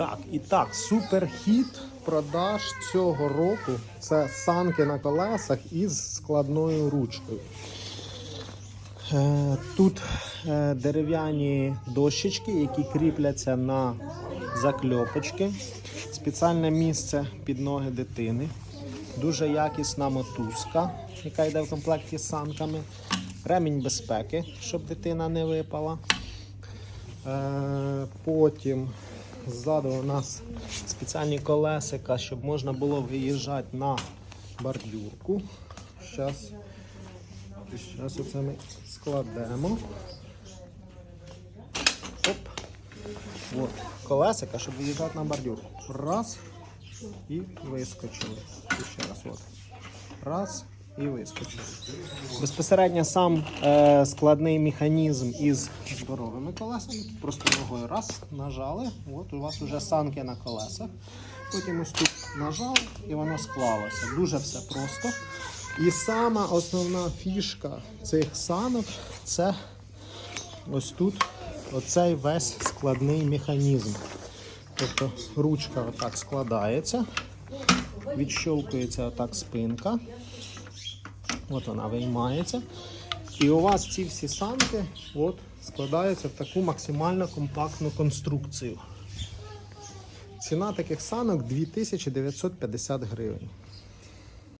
Так, і так, суперхіт продаж цього року це санки на колесах із складною ручкою. Е, Тут е, дерев'яні дощечки, які кріпляться на закльопочки. Спеціальне місце під ноги дитини. Дуже якісна мотузка, яка йде в комплекті з санками. Ремінь безпеки, щоб дитина не випала. Е, Потім ззаду у нас спеціальні колесика, щоб можна було виїжджати на бордюрку. Зараз, зараз оце ми складемо. Оп. От. Колесика, щоб виїжджати на бордюрку. Раз і вискочили. І ще раз. От. Раз і вискочили. Безпосередньо сам е, складний механізм із здоровими колесами. Просто ногою раз нажали. От у вас вже санки на колесах. Потім ось тут нажали і воно склалося. Дуже все просто. І сама основна фішка цих санок це ось тут оцей весь складний механізм. Тобто ручка отак складається, відщолкується отак спинка. От вона виймається. І у вас ці всі санки от, складаються в таку максимально компактну конструкцію. Ціна таких санок 2950 гривень.